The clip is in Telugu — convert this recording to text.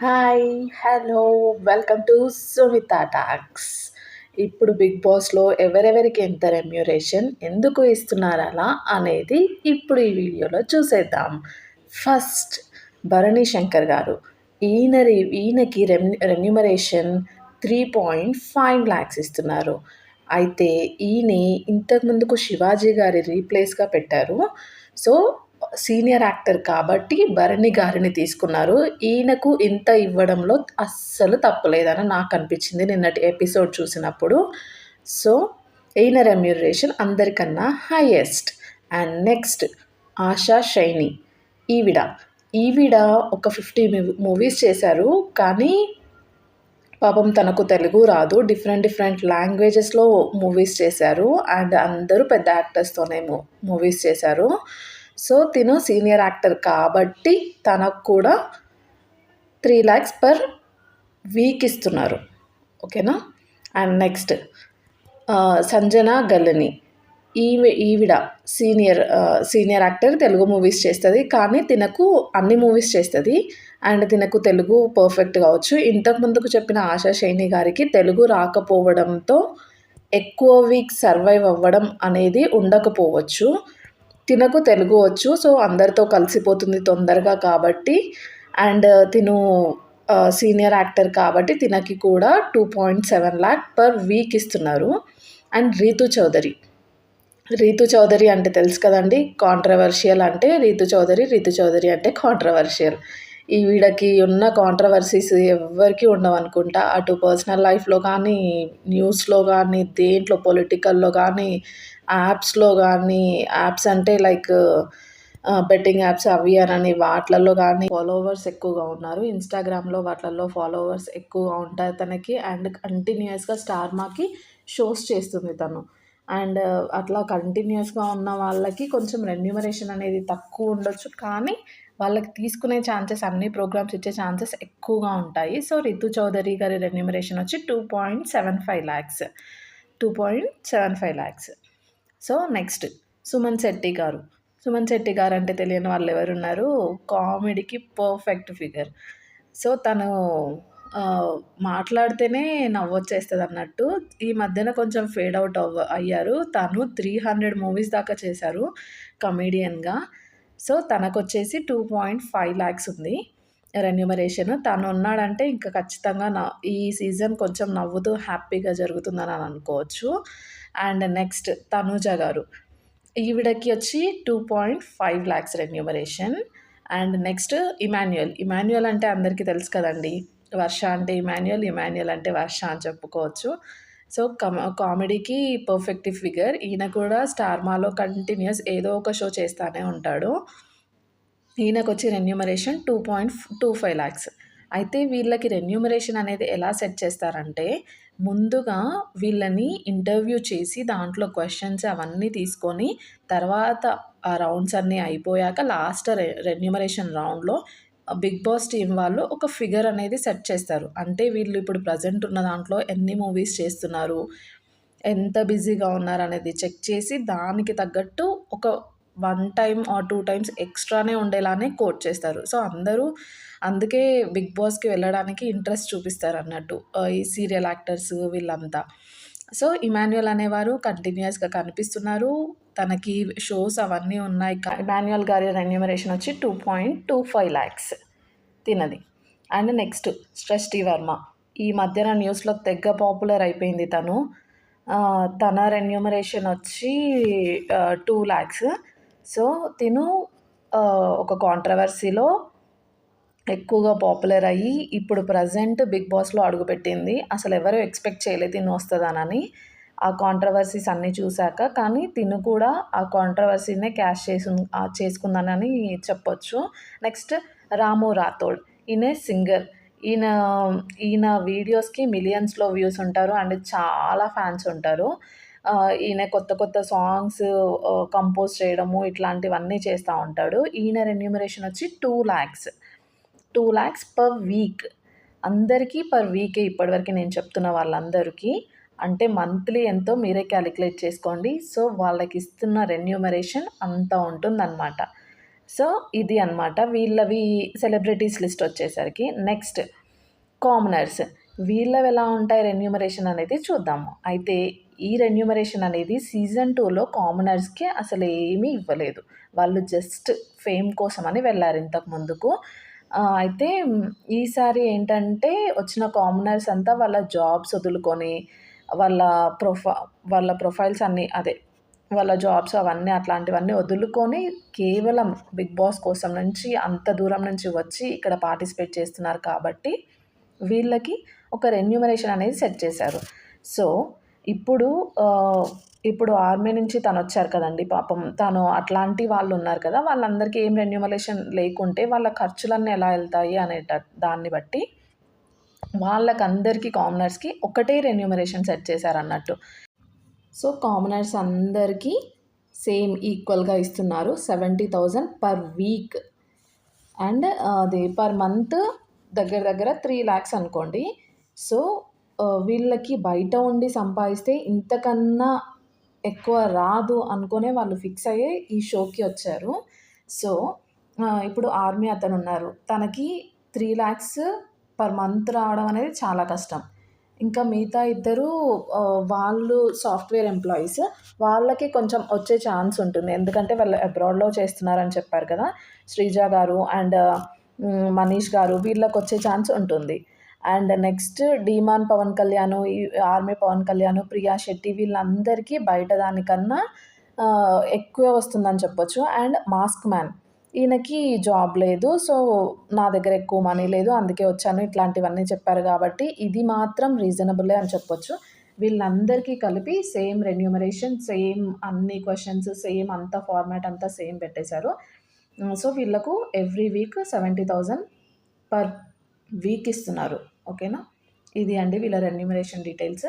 Hi hello welcome to Sumitha talks ఇప్పుడు బిగ్ బాస్లో ఎవరెవరికి ఎంత రెమ్యూరేషన్ ఎందుకు ఇస్తున్నారు అలా అనేది ఇప్పుడు ఈ వీడియోలో చూసేద్దాం. ఫస్ట్ భరణి శంకర్ గారు. ఈయన ఈయనకి REM remuneration three point five lakhs ఇస్తున్నారు. అయితే ఈయన ఇంతకుముందుకు శివాజీ గారి రీప్లేస్గా పెట్టారు. సో సీనియర్ యాక్టర్ కాబట్టి భరణి గారిని తీసుకున్నారు. ఈయనకు ఇంత ఇవ్వడంలో అస్సలు తప్పలేదని నాకు అనిపించింది నిన్నటి ఎపిసోడ్ చూసినప్పుడు. సో ఈయన రెమ్యూరేషన్ అందరికన్నా highest. And next Asha Shaini. ఈవిడ. ఈవిడ ఒక ఫిఫ్టీ మూవీస్ చేశారు. కానీ పాపం తనకు తెలుగు రాదు. డిఫరెంట్ డిఫరెంట్ లాంగ్వేజెస్లో మూవీస్ చేశారు. అండ్ అందరూ పెద్ద యాక్టర్స్తోనే మూవీస్ చేశారు. సో తిను సీనియర్ యాక్టర్ కాబట్టి తనకు కూడా త్రీ ల్యాక్స్ పర్ వీక్ ఇస్తున్నారు. ఓకేనా? And next Sanjana Galrani. ఈవి ఈవిడ senior senior actor Telugu movies చేస్తుంది. కానీ తినకు అన్ని మూవీస్ చేస్తుంది. అండ్ తినకు తెలుగు పర్ఫెక్ట్ కావచ్చు. ఇంతకు ముందుకు చెప్పిన ఆశా శైని గారికి తెలుగు రాకపోవడంతో ఎక్కువ వీక్ సర్వైవ్ అవ్వడం అనేది ఉండకపోవచ్చు. తినకు తెలుగు వచ్చు. సో అందరితో కలిసిపోతుంది తొందరగా కాబట్టి. అండ్ uh, తిను uh, సీనియర్ యాక్టర్ కాబట్టి తినకి కూడా two point seven lakh per week ఇస్తున్నారు. అండ్ రీతు చౌదరి. రీతు చౌదరి అంటే తెలుసు కదండి కాంట్రవర్షియల్ అంటే రీతు చౌదరి రీతు చౌదరి అంటే కాంట్రవర్షియల్ ఈ వీడకి ఉన్న కాంట్రవర్సీస్ ఎవరికి ఉండవు అనుకుంటా. అటు పర్సనల్ లైఫ్లో కానీ న్యూస్లో కానీ దేంట్లో పొలిటికల్లో కానీ యాప్స్లో కానీ యాప్స్ అంటే లైక్ బెట్టింగ్ యాప్స్ అవి అని వాటిలలో కానీ ఫాలోవర్స్ ఎక్కువగా ఉన్నారు. ఇన్స్టాగ్రామ్లో వాటిలలో ఫాలోవర్స్ ఎక్కువగా ఉంటారు తనకి. అండ్ కంటిన్యూస్గా స్టార్ మాకి షోస్ చేస్తుంది తను. అండ్ అట్లా కంటిన్యూస్గా ఉన్న వాళ్ళకి కొంచెం రెన్యూమరేషన్ అనేది తక్కువ ఉండొచ్చు. కానీ వాళ్ళకి తీసుకునే ఛాన్సెస్ అన్ని ప్రోగ్రామ్స్ ఇచ్చే ఛాన్సెస్ ఎక్కువగా ఉంటాయి. సో రితు చౌదరి గారి రెన్యూమరేషన్ వచ్చి two point seven five lakhs two point seven five lakhs so next Suman Shetty గారు. సుమన్ శెట్టి గారు అంటే తెలియని వాళ్ళు ఎవరున్నారు? కామెడీకి పర్ఫెక్ట్ ఫిగర్ సో తను మాట్లాడితేనే నవ్వొచ్చేస్తుంది అన్నట్టు. ఈ మధ్యన కొంచెం ఫేడ్ అవుట్ అవ్వ అయ్యారు. తను త్రీ హండ్రెడ్ మూవీస్ దాకా చేశారు కమీడియన్గా సో తనకు వచ్చేసి టూ పాయింట్ ఫైవ్ ల్యాక్స్ ఉంది రెన్యూమరేషన్. తను ఉన్నాడంటే ఇంకా ఖచ్చితంగా నా ఈ సీజన్ కొంచెం నవ్వుతూ హ్యాపీగా జరుగుతుందని అని అనుకోవచ్చు. అండ్ నెక్స్ట్ తనూజ గారు. ఈవిడకి వచ్చి two point five lakhs remuneration. And next Emmanuel. Emmanuel అంటే అందరికీ తెలుసు కదండి. వర్ష అంటే ఇమాన్యుయల్ ఇమాన్యుయల్ అంటే వర్ష అని చెప్పుకోవచ్చు. సో కమ కామెడీకి పర్ఫెక్ట్ ఫిగర్ ఈయన కూడా స్టార్మాలో కంటిన్యూస్ ఏదో ఒక షో చేస్తూనే ఉంటాడు. ఈయనకు వచ్చి remuneration two point two five lakhs అయితే వీళ్ళకి రెన్యూమరేషన్ అనేది ఎలా సెట్ చేస్తారంటే ముందుగా వీళ్ళని ఇంటర్వ్యూ చేసి దాంట్లో క్వశ్చన్స్ అవన్నీ తీసుకొని తర్వాత ఆ రౌండ్స్ అన్నీ అయిపోయాక లాస్ట్ రె రెన్యూమరేషన్ రౌండ్లో బిగ్ బాస్ టీం వాళ్ళు ఒక ఫిగర్ అనేది సెట్ చేస్తారు. అంటే వీళ్ళు ఇప్పుడు ప్రజెంట్ ఉన్న దాంట్లో ఎన్ని మూవీస్ చేస్తున్నారు ఎంత బిజీగా ఉన్నారు అనేది చెక్ చేసి దానికి తగ్గట్టు ఒక one time or two times ఎక్స్ట్రానే ఉండేలానే కోట్ చేస్తారు. సో అందరూ అందుకే బిగ్ బాస్కి వెళ్ళడానికి ఇంట్రెస్ట్ చూపిస్తారు అన్నట్టు ఈ సీరియల్ యాక్టర్స్ వీళ్ళంతా. సో ఇమాన్యుయల్ అనేవారు కంటిన్యూస్గా కనిపిస్తున్నారు. తనకి షోస్ అవన్నీ ఉన్నాయి. ఇమాన్యుయల్ గారి రెన్యూమరేషన్ వచ్చి two point two five lakhs తినది అండ్ నెక్స్ట్ సృష్టి వర్మ. ఈ మధ్యన న్యూస్లో తెగ పాపులర్ అయిపోయింది తను. తన రెన్యూమరేషన్ వచ్చి టూ ల్యాక్స్ సో తిను ఒక కాంట్రవర్సీలో ఎక్కువగా పాపులర్ అయ్యి ఇప్పుడు ప్రజెంట్ బిగ్ బాస్లో అడుగుపెట్టింది అసలు ఎవరు ఎక్స్పెక్ట్ చేయలేదు తిను వస్తుందనని. ఆ కాంట్రవర్సీస్ అన్నీ చూశాక కానీ తిను కూడా ఆ కాంట్రవర్సీనే క్యాష్ చేసు చేసుకుందానని చెప్పొచ్చు. నెక్స్ట్ రాము రాథోడ్ ఈయన సింగర్. ఈయన ఈయన వీడియోస్కి మిలియన్స్లో వ్యూస్ ఉంటారు అండ్ చాలా ఫ్యాన్స్ ఉంటారు. ఈయన కొత్త కొత్త సాంగ్స్ కంపోజ్ చేయడము ఇట్లాంటివన్నీ చేస్తూ ఉంటాడు. ఈయన రెన్యూమరేషన్ వచ్చి two lakhs two lakhs per week. అందరికీ పర్ వీకే ఇప్పటివరకు నేను చెప్తున్న వాళ్ళందరికీ. అంటే మంత్లీ ఎంతో మీరే క్యాలిక్యులేట్ చేసుకోండి. సో వాళ్ళకి ఇస్తున్న రెన్యూమరేషన్ అంతా ఉంటుందన్నమాట. సో ఇది అన్నమాట. వీళ్ళవి సెలబ్రిటీస్ లిస్ట్ వచ్చేసరికి నెక్స్ట్ కామనర్స్. వీళ్ళవి ఎలా ఉంటాయి రెన్యూమరేషన్ అనేది చూద్దాము. అయితే ఈ రెన్యూమరేషన్ అనేది సీజన్ టూలో కామనర్స్కి అసలు ఏమీ ఇవ్వలేదు. వాళ్ళు జస్ట్ ఫేమ్ కోసం అని వెళ్ళారు ఇంతకు ముందుకు. అయితే ఈసారి ఏంటంటే వచ్చిన కామనర్స్ అంతా వాళ్ళ జాబ్స్ వదులుకొని వాళ్ళ ప్రొఫై వాళ్ళ ప్రొఫైల్స్ అన్నీ అదే వాళ్ళ జాబ్స్ అవన్నీ అట్లాంటివన్నీ వదులుకొని కేవలం బిగ్ బాస్ కోసం నుంచి అంత దూరం నుంచి వచ్చి ఇక్కడ పార్టిసిపేట్ చేస్తున్నారు కాబట్టి వీళ్ళకి ఒక రెన్యూమరేషన్ అనేది సెట్ చేశారు. సో ఇప్పుడు ఇప్పుడు ఆర్మీ నుంచి తను వచ్చారు కదండి పాపం. తను అట్లాంటి వాళ్ళు ఉన్నారు కదా వాళ్ళందరికీ ఏం రెన్యూమలేషన్ లేకుంటే వాళ్ళ ఖర్చులన్నీ ఎలా వెళ్తాయి అనే దాన్ని బట్టి వాళ్ళకందరికీ కామనర్స్కి ఒకటే రెన్యూమరేషన్ సెట్ చేశారు అన్నట్టు సో కామనర్స్ అందరికీ సేమ్ ఈక్వల్గా ఇస్తున్నారు seventy thousand per week. And అది పర్ మంత్ దగ్గర దగ్గర త్రీ ల్యాక్స్ అనుకోండి. సో వీళ్ళకి బయట ఉండి సంపాదిస్తే ఇంతకన్నా ఎక్కువ రాదు అనుకునే వాళ్ళు ఫిక్స్ అయ్యే ఈ షోకి వచ్చారు. సో ఇప్పుడు ఆర్మీ అతను ఉన్నారు తనకి త్రీ ల్యాక్స్ పర్ మంత్ రావడం అనేది చాలా కష్టం. ఇంకా మిగతా ఇద్దరు వాళ్ళు సాఫ్ట్వేర్ ఎంప్లాయీస్ వాళ్ళకి కొంచెం వచ్చే ఛాన్స్ ఉంటుంది. ఎందుకంటే వాళ్ళు అబ్రాడ్లో చేస్తున్నారని చెప్పారు కదా శ్రీజ గారు అండ్ మనీష్ గారు వీళ్ళకి వచ్చే ఛాన్స్ ఉంటుంది. And next demon Pavan Kalyan ఈ ఆర్మీ పవన్ కళ్యాణ్ ప్రియా శెట్టి వీళ్ళందరికీ బయట దానికన్నా ఎక్కువ వస్తుందని చెప్పొచ్చు. And mask man. ఈయనకి జాబ్ లేదు. సో నా దగ్గర ఎక్కువ మనీ లేదు. అందుకే వచ్చాను. ఇట్లాంటివన్నీ చెప్పారు కాబట్టి ఇది మాత్రం రీజనబులే అని చెప్పొచ్చు. వీళ్ళందరికీ కలిపి సేమ్ రెన్యూమరేషన్ సేమ్ అన్ని క్వశ్చన్స్ సేమ్ అంత ఫార్మాట్ అంతా సేమ్ పెట్టేశారు. సో వీళ్ళకు every week seventy thousand per week ఇస్తున్నారు. ఓకేనా? ఇది అండి వీళ్ళ రెన్యూమరేషన్ డీటెయిల్స్